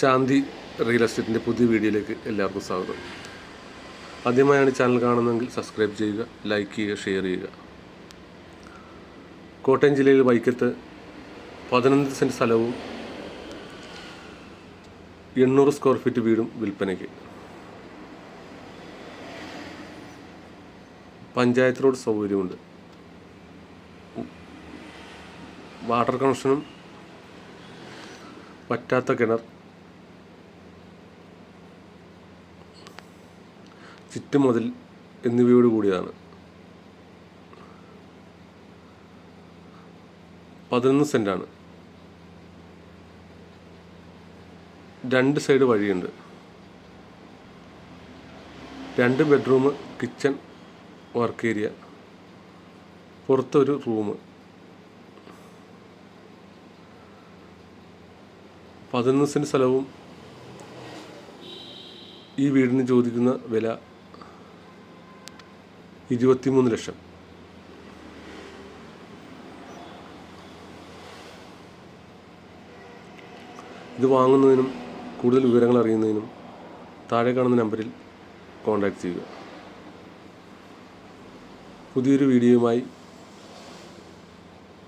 ശാന്തി real എസ്റ്റേറ്റിന്റെ പുതിയ വീഡിയോയിലേക്ക് എല്ലാവർക്കും സ്വാഗതം. ആദ്യമായാണ് ചാനൽ കാണുന്നതെങ്കിൽ സബ്സ്ക്രൈബ് ചെയ്യുക ലൈക്ക് ചെയ്യുക ഷെയർ ചെയ്യുക. കോട്ടയം ജില്ലയിൽ വൈക്കത്ത് പതിനൊന്ന് സെന്റ് സ്ഥലവും എണ്ണൂറ് സ്ക്വയർ ഫീറ്റ് വീടും വിൽപ്പനയ്ക്ക്. പഞ്ചായത്ത് റോഡ് സൗകര്യമുണ്ട്. വാട്ടർ കണക്ഷനും പറ്റാത്ത കിണർ ചുറ്റുമതിൽ എന്നിവയോട് കൂടിയതാണ് പതിനൊന്ന് സെന്റാണ് രണ്ട് സൈഡ് വഴിയുണ്ട്. രണ്ട് ബെഡ്റൂം കിച്ചൺ വർക്ക് ഏരിയ. പുറത്തൊരു റൂം. പതിനൊന്ന് സെന്റ് സ്ഥലവും ഈ വീടിന് ചോദിക്കുന്ന വില ഇരുപത്തിമൂന്ന് ലക്ഷം. ഇത് വാങ്ങുന്നതിനും കൂടുതൽ വിവരങ്ങൾ അറിയുന്നതിനും താഴെ കാണുന്ന നമ്പറിൽ കോൺടാക്ട് ചെയ്യുക. പുതിയൊരു വീഡിയോയുമായി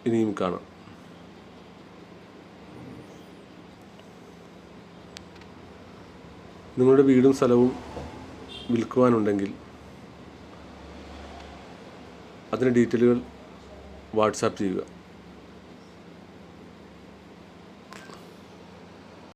ഇനിയും കാണാം. നിങ്ങളുടെ വീടും സ്ഥലവും വിൽക്കുവാനുണ്ടെങ്കിൽ അതിന് ഡീറ്റെയിലുകൾ വാട്സാപ്പ് ചെയ്യുക.